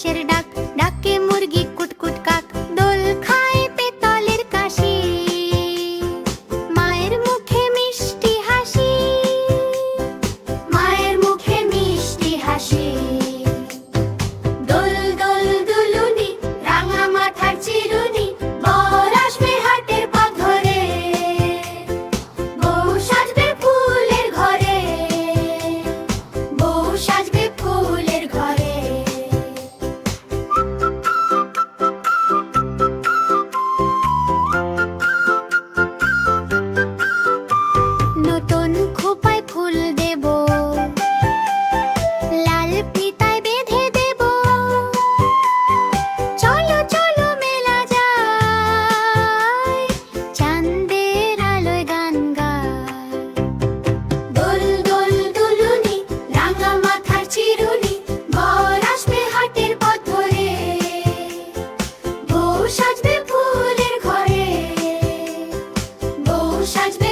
ஷெரிடா. চিরুনি বর পথ সাজবে ফুলের ঘরে। সাজবে